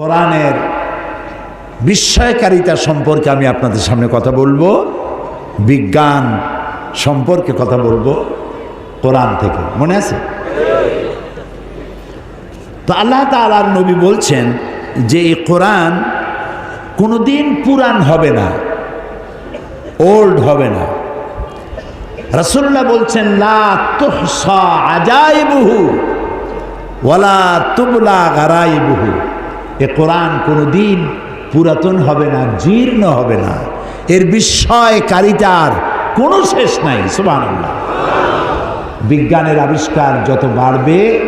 কোরআনের বিস্ময়কারিতা সম্পর্কে আমি আপনাদের সামনে কথা বলব, বিজ্ঞান সম্পর্কে কথা বলব কোরআন থেকে। মনে আছে? তো আল্লাহ তালার নবী বলছেন যে এই কোরআন কোনোদিন পুরাণ হবে না, ওল্ড হবে না। রসুল্লাহ বলছেন, লা আজাইবুহু ওয়ালা তুবলা গারাইবুহু। এ কোরআন কোনো দিন পুরাতন হবে না, জীর্ণ হবে না। এর বিস্ময়কারিতার কোনো শেষ নাই সুবাহ বিজ্ঞানের আবিষ্কার যত বাড়বে,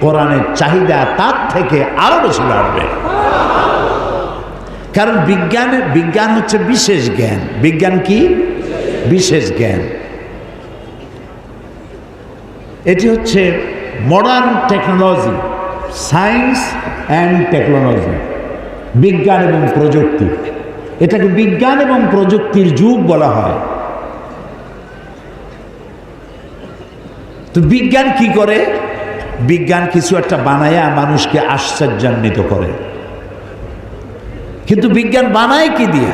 কোরআনের চাহিদা তার থেকে আরও বেশি বাড়বে। কারণ বিজ্ঞানের বিজ্ঞান হচ্ছে বিশেষ জ্ঞান। বিজ্ঞান কি? বিশেষ জ্ঞান। এটি হচ্ছে modern technology science and technology, বিজ্ঞান এবং প্রযুক্তি। এটাকে বিজ্ঞান এবং প্রযুক্তির যুগ বলা হয়। তো বিজ্ঞান কি করে? বিজ্ঞান কিছু একটা বানায়া মানুষকে আশ্চর্যান্বিত করে। কিন্তু বিজ্ঞান বানায় কি দিয়ে?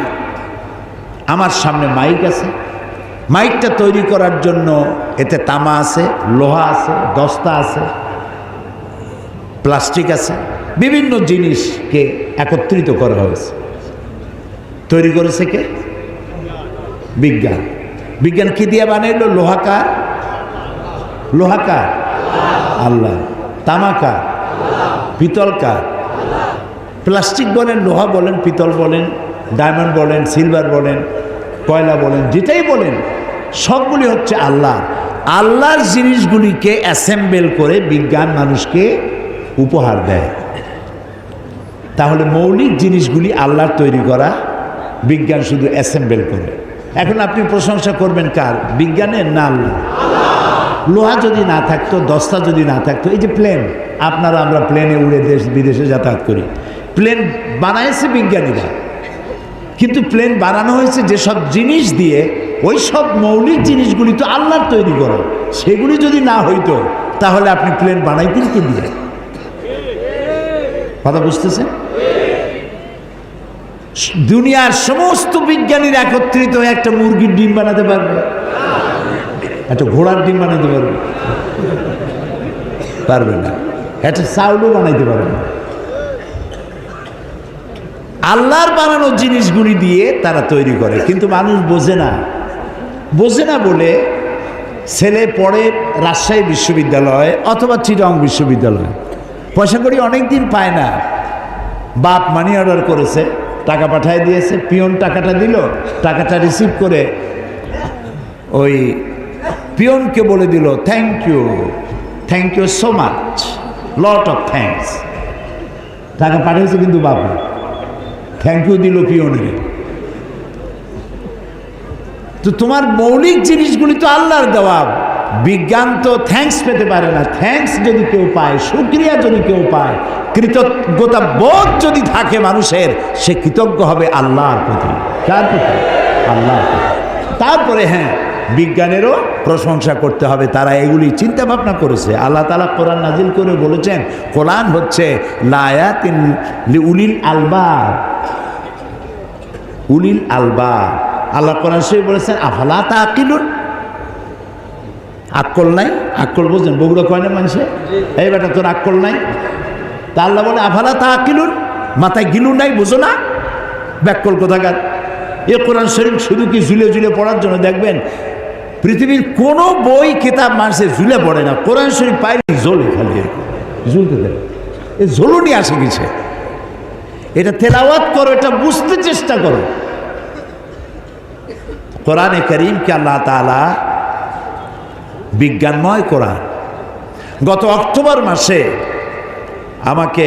আমার সামনে মাইক আছে। মাইকটা তৈরি করার জন্য এতে তামা আছে, লোহা আছে, দস্তা আছে। প্লাস্টিক আছে, বিভিন্ন জিনিসকে একত্রিত করা হয়েছে। তৈরি করেছে কে? বিজ্ঞান। বিজ্ঞান কি দিয়ে বানাইলো? লোহাকার? লোহাকার। আল্লাহ। তামাকার। পিতলকার। প্লাস্টিক বলেন, লোহা বলেন, পিতল বলেন, ডায়মন্ড বলেন, সিলভার বলেন, কয়লা বলেন, যেটাই বলেন, সবগুলি হচ্ছে আল্লাহ। আল্লাহর জিনিসগুলিকে অ্যাসেম্বল করে বিজ্ঞান মানুষকে উপহার দেয়। তাহলে মৌলিক জিনিসগুলি আল্লাহর তৈরি করা, বিজ্ঞান শুধু অ্যাসেম্বল করে। এখন আপনি প্রশংসা করবেন কার? বিজ্ঞানের না আল্লাহ। লোহা যদি না থাকতো, দস্তা যদি না থাকতো, এই যে প্লেন আপনারা আমরা প্লেনে উড়ে দেশ, বিদেশে যাতায়াত করি। প্লেন বানাইছে বিজ্ঞানীরা। কিন্তু প্লেন বানানো হয়েছে যেসব জিনিস দিয়ে, ওই সব মৌলিক জিনিসগুলি তো আল্লাহর তৈরি করো। সেগুলি যদি না হইতো, তাহলে আপনি প্লেন বানাইতেন কি দিয়ে? কথা বুঝতেছে? দুনিয়ার সমস্ত বিজ্ঞানীর একত্রিত হয়ে একটা মুরগির ডিম বানাতে পারবে। একটা ঘোড়ার ডিম বানাতে পারবে। পারবে না। একটা চাউলও বানাইতে পারবে আল্লাহর বানানো জিনিসগুলি দিয়ে তারা তৈরি করে, কিন্তু মানুষ বোঝে না। বোঝে না বলে ছেলে পড়ে রাজশাহী বিশ্ববিদ্যালয় অথবা চিরং বিশ্ববিদ্যালয়। পয়সা করি অনেক দিন পায় না। বাপ মানি অর্ডার করেছে, টাকা পাঠায় দিয়েছে, পিয়ন টাকাটা দিল, টাকাটা রিসিভ করে ওই পিয়নকে বলে দিল thank you thank you so much lot of thanks টাকা পাঠিয়েছে কিন্তু বাবা থ্যাংক ইউ দিল পিয়নের তো তোমার মৌলিক জিনিসগুলি তো আল্লাহর দেওয়া। বিজ্ঞান তো থ্যাঙ্কস পেতে পারে না। থ্যাঙ্কস যদি কেউ পায়, সুক্রিয়া যদি কেউ পায়, কৃতজ্ঞতা বোধ যদি থাকে মানুষের, সে কৃতজ্ঞ হবে আল্লাহর প্রতি। কার প্রতি? আল্লাহর প্রতি। তারপরে হ্যাঁ বিজ্ঞানেরও প্রশংসা করতে হবে, তারা এগুলি চিন্তা ভাবনা করেছে। আল্লাহ তালা কোরআন নাজিল করে বলেছেন, কোরআন হচ্ছে লায়াতিন উলিল আলবাব। উলিল আলবাব। আল্লাহ কোরআন শরীফ বলেছেন, আফালা তা আক্কল নাই আক্কল বোঝেন বগুড়া কয় না মানুষে? এই বেটা তোর আক্কল নাই। তা আল্লাহ বলে আফালা তা আকিলুন মাথায় গিলু নাই বুঝো না। ব্যাকল কোথাকার? এ কোরআন শরীফ শুধু কি ঝুলে ঝুলে পড়ার জন্য? দেখবেন পৃথিবীর কোনো বই কিতাব মানুষের ঝুলে পড়ে না। কোরআন শরীফ পাইলে জ্বলে খালি ঝুলতে দেয় এ ঝোলনি আসে গেছে এটা তেলাওয়াত করো এটা বুঝতে চেষ্টা করো। কোরআনে করিমকে আল্লাহ তালা বিজ্ঞানময় কোরআন। গত অক্টোবর মাসে আমাকে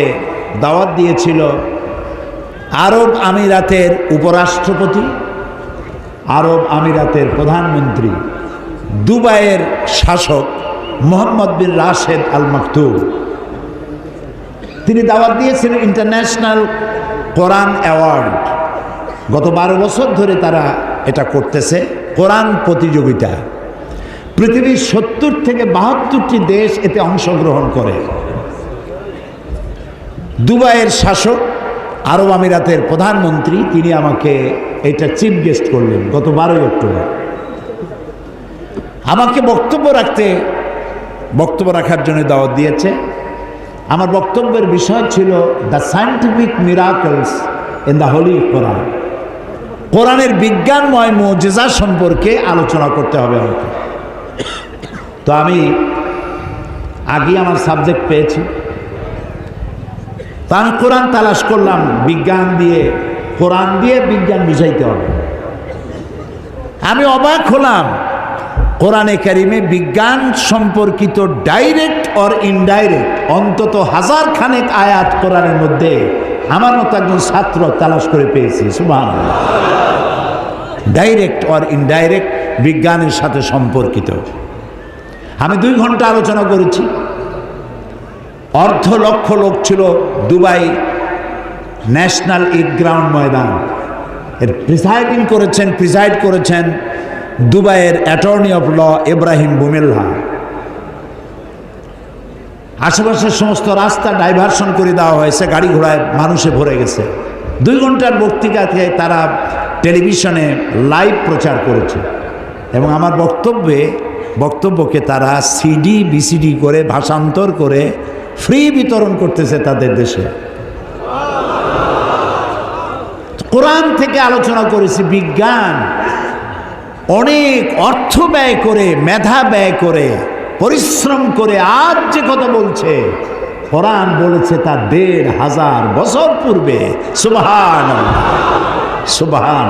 দাওয়াত দিয়েছিল আরব আমিরাতের উপরাষ্ট্রপতি, আরব আমিরাতের প্রধানমন্ত্রী, দুবাইয়ের শাসক মোহাম্মদ বিন রাশেদ আল মাকতুব তিনি দাওয়াত দিয়েছিলেন ইন্টারন্যাশনাল কোরআন অ্যাওয়ার্ড। গত বারো বছর ধরে তারা এটা করতেছে, কোরআন প্রতিযোগিতা। পৃথিবীর সত্তর থেকে বাহাত্তরটি দেশ এতে অংশগ্রহণ করে। দুবাইয়ের শাসক, আরব আমিরাতের প্রধানমন্ত্রী, তিনি আমাকে এটা চিফ গেস্ট করলেন গত বারোই অক্টোবর। আমাকে বক্তব্য রাখতে, বক্তব্য রাখার জন্য দাওয়াত দিয়েছে। আমার বক্তব্যের বিষয় ছিল the scientific miracles in the holy Quran কোরআনের বিজ্ঞানময় মজেজা সম্পর্কে আলোচনা করতে হবে আমাকে। তো আমি আগে আমার সাবজেক্ট পেয়েছি। তা আমি কোরআন তালাশ করলাম, বিজ্ঞান দিয়ে, কোরআন দিয়ে বিজ্ঞান বুঝাইতে হবে। আমি অবাক হলাম, কোরআনে কারিমে বিজ্ঞান সম্পর্কিত ডাইরেক্ট অর ইনডাইরেক্ট অন্তত হাজার খানেক আয়াত কোরআনের মধ্যে আমার মতো একজন ছাত্র তালাশ করে পেয়েছি সুবাহ ডাইরেক্ট অর ইনডাইরেক্ট বিজ্ঞানের সাথে সম্পর্কিত। আমি দুই ঘণ্টা আলোচনা করেছি। অর্ধ লক্ষ লোক ছিল দুবাই ন্যাশনাল ঈদ গ্রাউন্ড ময়দান। এর প্রিসাইডিং করেছেন, প্রিসাইড করেছেন দুবাইয়ের attorney of law Ebrahim Bumella. আশেপাশের সমস্ত রাস্তা ডাইভারশন করে দেওয়া হয়েছে, গাড়ি ঘোড়ায় মানুষে ভরে গেছে। দুই ঘণ্টার বক্তৃতাকে তারা টেলিভিশনে লাইভ প্রচার করেছে। এবং আমার বক্তব্যে, বক্তব্যকে তারা সিডি বিসিডি করে, ভাষান্তর করে ফ্রি বিতরণ করতেছে তাদের দেশে। কোরআন থেকে আলোচনা করেছি, বিজ্ঞান। অনেক অর্থ ব্যয় করে, মেধা ব্যয় করে, পরিশ্রম করে, আজ যে কথা বলছে, কোরআন বলেছে তা দেড় হাজার বছর পূর্বে। সুবহান সুবহান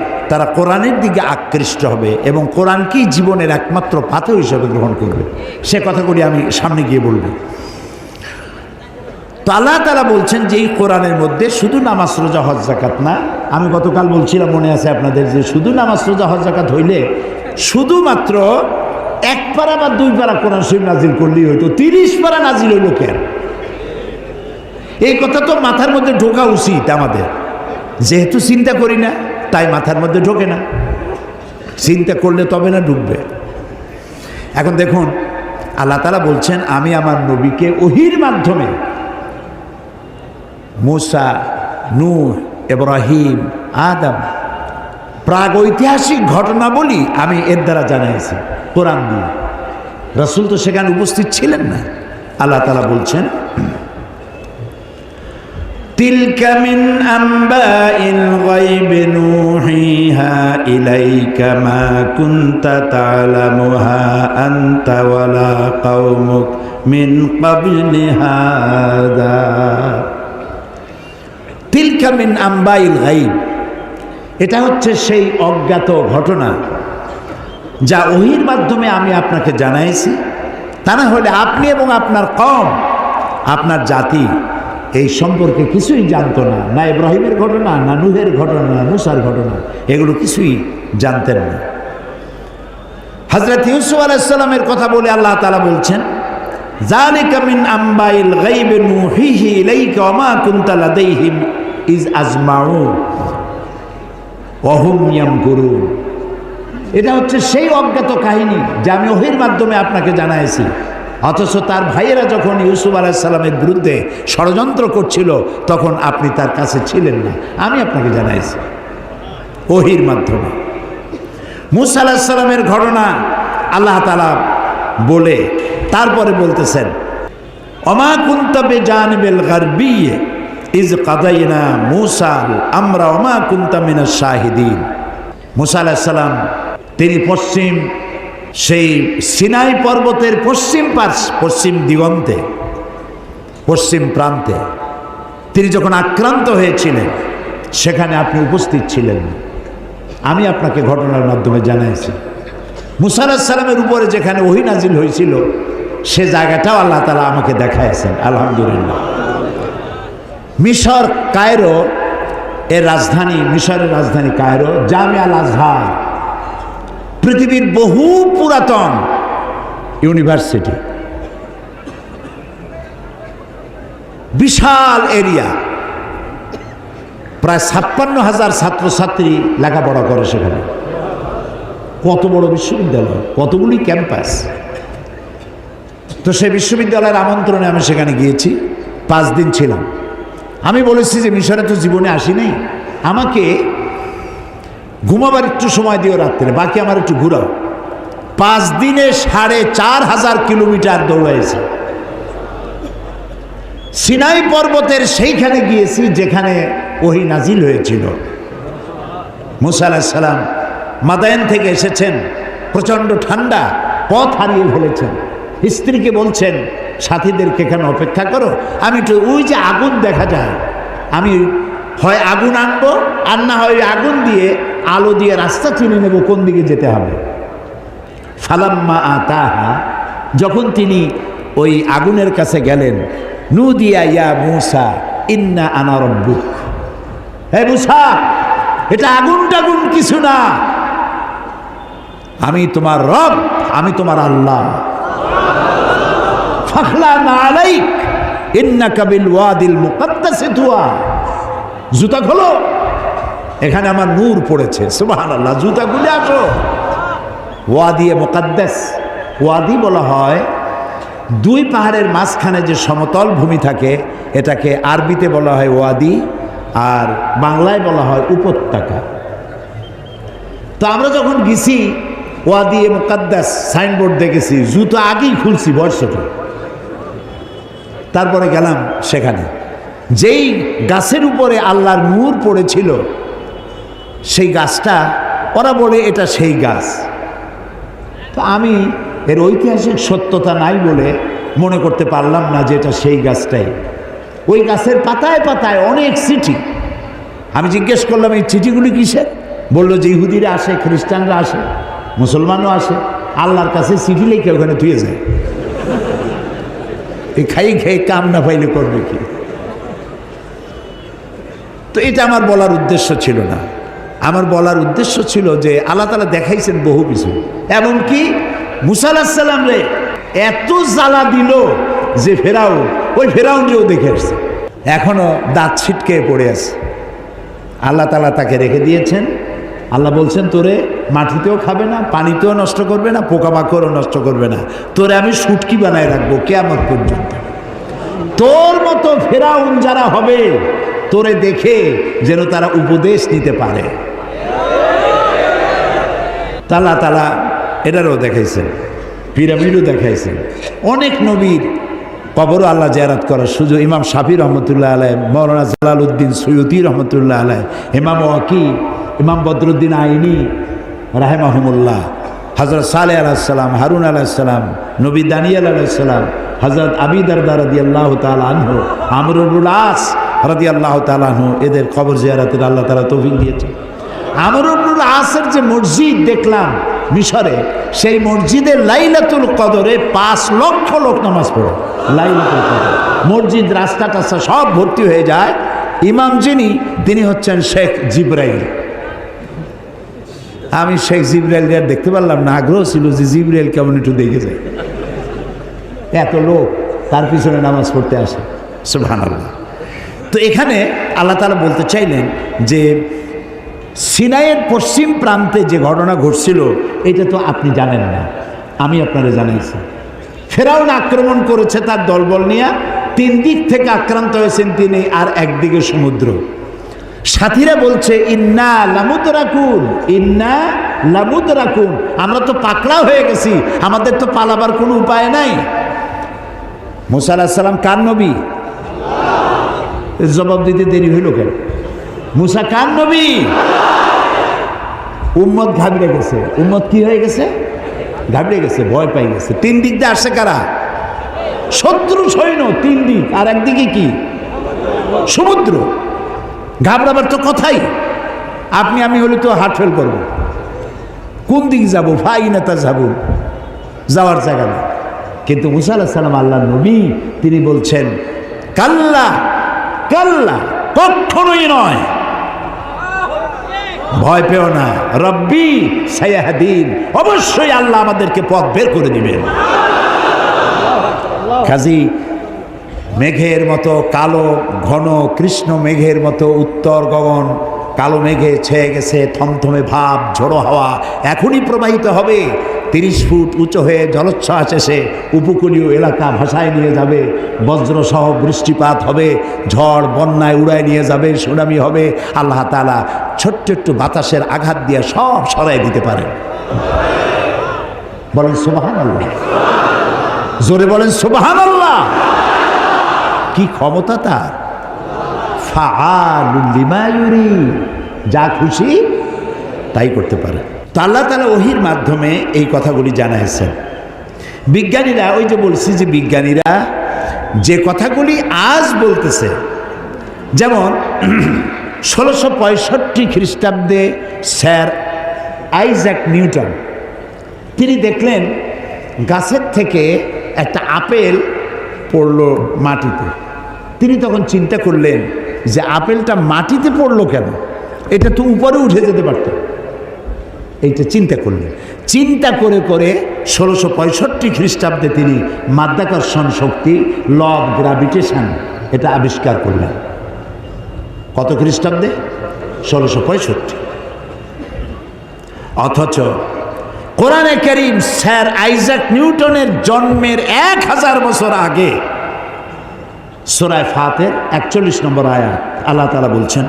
তারা কোরআনের দিকে আকৃষ্ট হবে এবং কোরআনকেই জীবনের একমাত্র পাথর হিসেবে গ্রহণ করবে? সে কথাগুলি আমি সামনে গিয়ে বলব। তো আল্লাহ তারা বলছেন যে এই কোরআনের মধ্যে শুধু নামাজ, রোজা, হজ জাকাত না, আমি গতকাল বলছিলাম, মনে আছে আপনাদের, যে শুধু নামাজ, রোজা, হজ জাকাত হইলে শুধুমাত্র এক পারা বা দুই পারা কোরআন শরীফ নাজিল করলেই হইতো, তিরিশ পারা নাজিল হইল কেন এই কথা তো মাথার মধ্যে ঢোকা উচিত আমাদের। যেহেতু চিন্তা করি না তাই মাথার মধ্যে ঢোকে না। চিন্তা করলে তবে না ঢুকবে এখন দেখুন, আল্লাহ তালা বলছেন, আমি আমার নবীকে ওহির মাধ্যমে মুসা, নূহ, ইব্রাহিম, আদম প্রাগ ঐতিহাসিক ঘটনা বলি আমি এর দ্বারা জানাইছি, কোরআন দিয়ে। রসুল তো সেখানে উপস্থিত ছিলেন না। আল্লাহ তালা বলছেন تلك من أنباء الغيب نوحيها إليك ما كنت تعلمها أنت ولا قومك من قبل هذا তিলকা মিন আম্বাইল গাইব এটা হচ্ছে সেই অজ্ঞাত ঘটনা যা ওহির মাধ্যমে আমি আপনাকে জানাইছি তা না হলে আপনি এবং আপনার কম আপনার জাতি এই সম্পর্কে কিছুই জানতো না না ইব্রাহিমের ঘটনা, না নুহের ঘটনা, না মুসার ঘটনা, এগুলো কিছুই জানতেন না। হজরত ইউসুফ আলাইসাল্লামের কথা বলে আল্লাহ তালা বলছেন জালিকা মিন আম্বাইল গাইবে নুহিহি ইলাইকা ওয়া মা কুনতা লাদাইহিম ইজ আজমাউ ওহুম ইয়ামকুরুন। এটা হচ্ছে সেই অজ্ঞাত কাহিনী যা আমি ওহির মাধ্যমে আপনাকে জানাইছি। অথচ তার ভাইয়েরা যখন ইউসুফ আলাইসাল্লামের বিরুদ্ধে ষড়যন্ত্র করছিল, তখন আপনি তার কাছে ছিলেন না। আমি আপনাকে জানাইছি। ওহির মাধ্যমে। মুসা আলাহিসাল্লামের ঘটনা আল্লাহ তালা বলে, তারপরে বলতেছেন অমা কুন্তবে জানবেল গারবিয়ে ইজ কাদাইনা মুসাল আমরা অমা কুন্তামিনা শাহিদিন। মুসা আলাহিসাল্লাম তিনি পশ্চিম সেই সিনাই পর্বতের পশ্চিম পাশ, পশ্চিম দিগন্তে, পশ্চিম প্রান্তে, তিনি যখন আক্রান্ত হয়েছিলেন, সেখানে আপনি উপস্থিত ছিলেন। না। আমি আপনাকে ঘটনার মাধ্যমে জানাইছি। মুসা সালামের উপরে যেখানে ওহি নাজিল হয়েছিল, সে জায়গাটাও আল্লাহ তালা আমাকে দেখাইছেন, আলহামদুলিল্লাহ। মিশর, কায়রো, এর রাজধানী, মিশরের রাজধানী কায়রো জামিয়াল আজহার পৃথিবীর বহু পুরাতন ইউনিভার্সিটি। বিশাল এরিয়া। প্রায় ছাপ্পান্ন হাজার ছাত্রছাত্রী লেখাপড়া করে সেখানে। কত বড় বিশ্ববিদ্যালয়, কতগুলি ক্যাম্পাস। তো সেই বিশ্ববিদ্যালয়ের আমন্ত্রণে আমি সেখানে গিয়েছি, পাঁচ দিন ছিলাম। আমি বলেছি যে মিশরে তো জীবনে আসি নাই আমাকে ঘুমাবার একটু সময় দিও রাত্রে, বাকি আমার একটু ঘুরাও। পাঁচ দিনে সাড়ে চার হাজার কিলোমিটার দৌড়াইছি। সিনাই পর্বতের সেইখানে গিয়েছি যেখানে ওহি নাজিল হয়েছিল। মুসা মাদায়ন থেকে এসেছেন, প্রচণ্ড ঠান্ডা, পথ হারিয়ে ফেলেছেন। স্ত্রীকে বলছেন, সাথীদেরকে এখানে অপেক্ষা করো, আমি একটু ওই যে আগুন দেখা যায়, আমি হয় আগুন আনব, আর না হয় আগুন দিয়ে আলো দিয়ে রাস্তা চিনে নেব, কোন দিকে যেতে হবে? ফালাম্মা আতাহা, যখন তিনি ওই আগুনের কাছে গেলেন নু দিয়া ইয়া মুসা, ইন্না আনা রব্বুক। হে মুসা, এটা আগুন টাগুন কিছু না। আমি তোমার রব, আমি তোমার আল্লাহ। ফাখলা ইন্না কাবিল ওয়াদিল মুকাদ্দাসে তুয়া। জুতা খোলো। এখানে আমার নূর পড়েছে, সুবহানাল্লাহ জুতা খুলে আসো ওয়াদিয়ে মোকাদ্দেস, ওয়াদি বলা হয়, দুই পাহাড়ের মাঝখানে যে সমতল ভূমি থাকে, এটাকে আরবিতে বলা হয় ওয়াদি, আর বাংলায় বলা হয় উপত্যকা। তো আমরা যখন গেছি ওয়াদিয়ে মোকাদ্দাস, সাইনবোর্ড দেখেছি, জুতো আগেই খুলছি বর্ষটা তারপরে গেলাম সেখানে। যেই গাছের উপরে আল্লাহর নূর পড়েছিল সেই গাছটা, ওরা বলে এটা সেই গাছ। তো আমি এর ঐতিহাসিক সত্যতা নাই বলে মনে করতে পারলাম না যে এটা সেই গাছটাই। ওই গাছের পাতায় পাতায় অনেক চিঠি। আমি জিজ্ঞেস করলাম, এই চিঠিগুলি কিসের? বলল, যে ইহুদিরা আসে, খ্রিস্টানরা আসে, মুসলমানও আসে, আল্লাহর কাছে চিঠি লিখে ওখানে তুই যায়। এই খাই খেয়ে কাম না পাইলে করবে কি? তো এটা আমার বলার উদ্দেশ্য ছিল না। আমার বলার উদ্দেশ্য ছিল যে আল্লাহ তালা দেখাইছেন বহু কিছু। এমনকি মুসাল্লাম রে, এত জ্বালা দিল যে ফেরাউন, ওই ফেরাউনকেও দেখে আসছে। এখনও দাঁত ছিটকে পড়ে আছে। আল্লাহ তালা তাকে রেখে দিয়েছেন। আল্লাহ বলছেন, তোরে মাটিতেও খাবে না, পানিতেও নষ্ট করবে না, পোকামাকড়ও নষ্ট করবে না। তোরে আমি সুটকি বানায় রাখব কে কেমন পর্যন্ত। তোর মতো ফেরাউন যারা হবে, তোরে দেখে যেন তারা উপদেশ নিতে পারে। তালা তালা, এটারও দেখাইছেন, পিরামিডও দেখাইছেন। অনেক নবীর কবরও আল্লাহ জায়ারাত করার সুযোগ। ইমাম শাফি রহমতুল্লাহ আলাই মৌলানা জালাল উদ্দিন সৈয়দি রহমতুল্লাহ আলাই ইমাম ওয়াকি, ইমাম বদরুদ্দিন আইনি রাহেমাহমুল্লাহ হজরত সালে আলাহিসাল্লাম হারুন আলাহিসাল্লাম নবী দানিয়াল আলাহিসাল্লাম হজরত আবিদার রাদি আল্লাহ তালহ আমরুল আস রাদি আল্লাহ তালহ এদের খবর জিয়ারাতের আল্লাহ তালা তৌফিক দিয়েছে আমরুল আসের যে মসজিদ দেখলাম মিশরে, সেই মসজিদে লাইলাতুল কদরে পাঁচ লক্ষ লোক নামাজ পড়ে। লাইলাতুল কদর। মসজিদ, রাস্তা টাস্তা সব ভর্তি হয়ে যায়। ইমাম যিনি, তিনি হচ্ছেন শেখ জিব্রাইল। আমি শেখ জিব্রাইল দেখতে পারলাম না, আগ্রহ ছিল যে জিব্রাইল কেমন একটু দেখে যায়। এত লোক তার পিছনে নামাজ পড়তে আসে। সুবহানাল্লাহ। তো এখানে আল্লাহ তালা বলতে চাইলেন যে সিনাইয়ের পশ্চিম প্রান্তে যে ঘটনা ঘটছিল, এটা তো আপনি জানেন না। আমি আপনারা জানাইছি। ফেরাউন আক্রমণ করেছে তার দলবল নিয়ে, তিন দিক থেকে আক্রান্ত হয়েছেন তিনি আর একদিকে সমুদ্র। সাথীরা বলছে, ইন্না লামুদ রাখুন ইন্না লামুদ রাখুন আমরা তো পাকড়া হয়ে গেছি, আমাদের তো পালাবার কোনো উপায় নাই। মুসা আলাহিসাল্লাম কার নবী? জবাব দিতে দেরি হইল কেন? মুসা কার নবী? উম্মত ঘাবড়ে গেছে। উম্মত কি হয়ে গেছে? ঘাবড়ে গেছে, ভয় পাই গেছে। তিন দিক দিয়ে আসছে কারা? শত্রু সৈন্য, তিন দিক। আর একদিকে কি? সমুদ্র। ঘাবড়াবার তো কথাই। আপনি, আমি হলে তো হার্ট ফেল করব। কোন দিক যাব? ভাই না তা যাব? যাওয়ার জায়গা নেই। কিন্তু মুসা আল্লাহ সাল্লাম আল্লাহ নবী, তিনি বলছেন, কাল্লা কাল্লা কখনোই নয়। ভয় পেও না। রব্বি সায়াহাদিন। অবশ্যই আল্লাহ আমাদেরকে পথ বের করে দিবেন। কাজী, মেঘের মতো কালো, ঘন, কৃষ্ণ মেঘের মতো উত্তর গগন, কালো মেঘে ছেয়ে গেছে থমথমে ভাব, ঝোড়ো হাওয়া, এখনই প্রবাহিত হবে। তিরিশ ফুট উঁচু হয়ে জলোচ্ছ্বাস এসে উপকূলীয় এলাকা ভাসায় নিয়ে যাবে। বজ্রসহ বৃষ্টিপাত হবে, ঝড় বন্যায় উড়ায় নিয়ে যাবে, সুনামি হবে। আল্লাহ তালা ছোট্ট একটু বাতাসের আঘাত দিয়ে সব সরাই দিতে পারে বলেন সুবাহান আল্লাহ জোরে বলেন সুবাহান আল্লাহ কি ক্ষমতা তার? লিমা যা খুশি তাই করতে পারে তো আল্লাহ তালা ওহির মাধ্যমে এই কথাগুলি জানাইছেন। বিজ্ঞানীরা ওই যে বলছি যে বিজ্ঞানীরা যে কথাগুলি আজ বলতেছে, যেমন ষোলোশো পঁয়ষট্টি খ্রিস্টাব্দে স্যার আইজ্যাক নিউটন, তিনি দেখলেন গাছের থেকে একটা আপেল পড়ল মাটিতে। তিনি তখন চিন্তা করলেন যে আপেলটা মাটিতে পড়ল কেন? এটা তো উপরে উঠে যেতে পারত। এইটা চিন্তা করলেন। চিন্তা করে করে ষোলোশো পঁয়ষট্টি খ্রিস্টাব্দে তিনি মাধ্যাকর্ষণ শক্তি ল অফ গ্রাভিটেশন এটা আবিষ্কার করলেন। কত খ্রিস্টাব্দে? ষোলোশো পঁয়ষট্টি। অথচ কোরআনে করিম স্যার আইজাক নিউটনের জন্মের এক হাজার বছর আগে সোরায় ফাতের একচল্লিশ নম্বর আয়াত আল্লাহ তালা বলছেন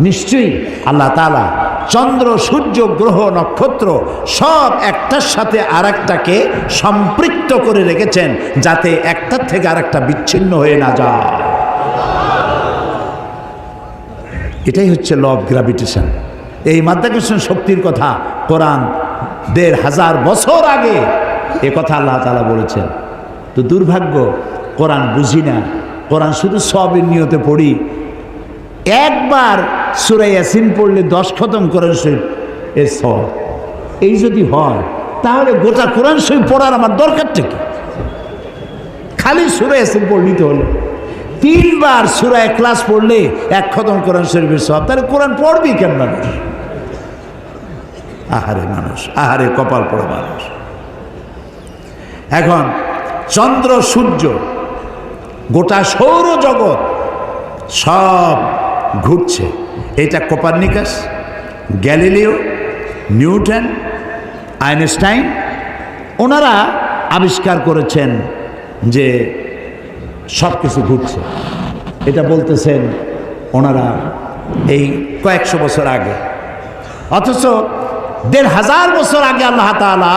নিশ্চয়ই আল্লাহ তালা চন্দ্র, সূর্য, গ্রহ, নক্ষত্র সব একটার সাথে আরেকটাকে সম্পৃক্ত করে রেখেছেন যাতে একটার থেকে আরেকটা বিচ্ছিন্ন হয়ে না যায়। এটাই হচ্ছে ল অফ গ্র্যাভিটেশন এই মাধ্যাকর্ষণ শক্তির কথা কোরআন দেড় হাজার বছর আগে এ কথা আল্লাহ তালা বলেছেন। তো দুর্ভাগ্য, কোরআন বুঝি না। কোরআন শুধু সবের নিয়তে পড়ি। একবার সুরাই ইয়াসিন পড়লে দশ খতম করেন শরীফ এর সব এই যদি হয়, তাহলে গোটা কোরআন শরীফ পড়ার আমার দরকারটা কি? খালি সুরাই ইয়াসিন পড়লি তো হলো। তিনবার সুরা ক্লাস পড়লে এক খতম কোরআন শরীফের সব তাহলে কোরআন পড়বি কেন মানুষ? আহারে মানুষ, আহারে কপাল পড়া মানুষ। এখন চন্দ্র, সূর্য, গোটা সৌরজগৎ সব ঘুরছে। এটা কোপারনিকাস, গ্যালিলিও, নিউটন, আইনস্টাইন, ওনারা আবিষ্কার করেছেন যে সব কিছু ঘুরছে। এটা বলতেছেন ওনারা এই কয়েকশো বছর আগে। অথচ দেড় হাজার বছর আগে আল্লাহ তালা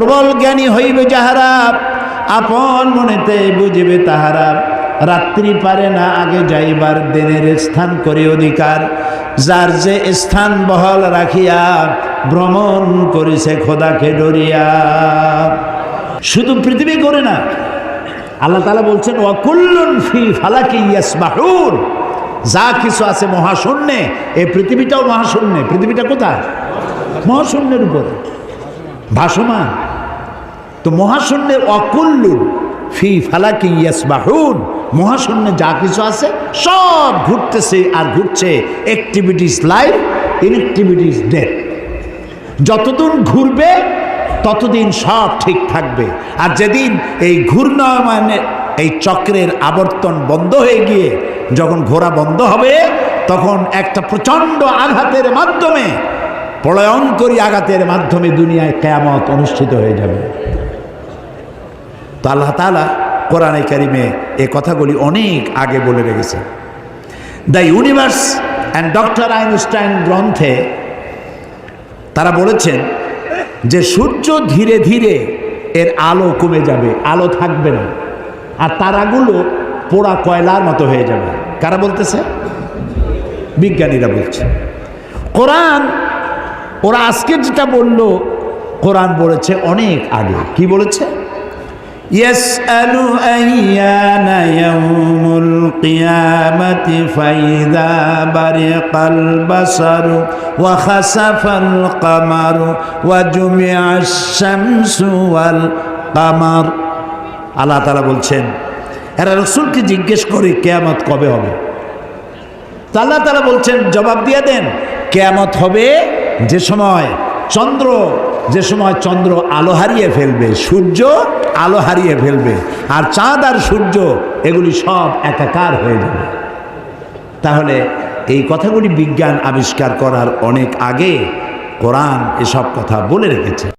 প্রবল জ্ঞানী হইবে যাহারা, আপন মনেতে বুঝিবে তাহারা, রাত্রি পারে না আগে যাইবার দিনের স্থান করে অধিকার, যার যে স্থান বহল রাখিয়া ভ্রমণ করিছে খোদাকে ডরিয়া। শুধু পৃথিবী করে না, আল্লাহ তালা বলছেন ওয়াকুল্লুন ফি ফালাকি ইয়াসবাহুন। যা কিছু আছে মহাশূন্যে এই পৃথিবীটাও মহাশূন্যে। পৃথিবীটা কোথায়? মহাশূন্যের উপরে। ভাসমান। তো মহাশূন্যের অকুল্লুন ফি ফালাকি ইয়াসবাহুন। মহাশূন্যে যা কিছু আছে সব ঘুরতেছে আর ঘুরছে। অ্যাক্টিভিটিস লাইফ ইনএক্টিভিটিস ডেথ যতদিন ঘুরবে, ততদিন সব ঠিক থাকবে। আর যেদিন এই ঘূর্ণয়মানের এই চক্রের আবর্তন বন্ধ হয়ে গিয়ে যখন ঘোরা বন্ধ হবে, তখন একটা প্রচণ্ড আঘাতের মাধ্যমে, প্রলয়ঙ্করী আঘাতের মাধ্যমে দুনিয়ায় কেয়ামত অনুষ্ঠিত হয়ে যাবে। তো আল্লাহ তালা কোরআনে কারিমে এ কথাগুলি অনেক আগে বলে রেখেছে। The universe and doctor Einstein গ্রন্থে তারা বলেছেন যে সূর্য ধীরে ধীরে এর আলো কমে যাবে, আলো থাকবে না, আর তারাগুলো পোড়া কয়লার মতো হয়ে যাবে। কারা বলতেছে? বিজ্ঞানীরা বলছে। কোরআন, ওরা আজকে যেটা বলল, কোরআন বলেছে অনেক আগে। কি বলেছে? يسأل أيان يوم القيامة فإذا برق البصر وخسف القمر وجمع الشمس والقمر আল্লাহ তালা বলছেন এরা রসুলকে জিজ্ঞেস করে কেয়ামত কবে হবে তো আল্লাহ তালা বলছেন জবাব দিয়ে দেন কেয়ামত হবে যে সময় চন্দ্র যে সময় চন্দ্র আলো হারিয়ে ফেলবে, সূর্য আলো হারিয়ে ফেলবে, আর চাঁদ আর সূর্য, এগুলি সব একাকার হয়ে যাবে। তাহলে এই কথাগুলি বিজ্ঞান আবিষ্কার করার অনেক আগে কোরআন এসব কথা বলে রেখেছে।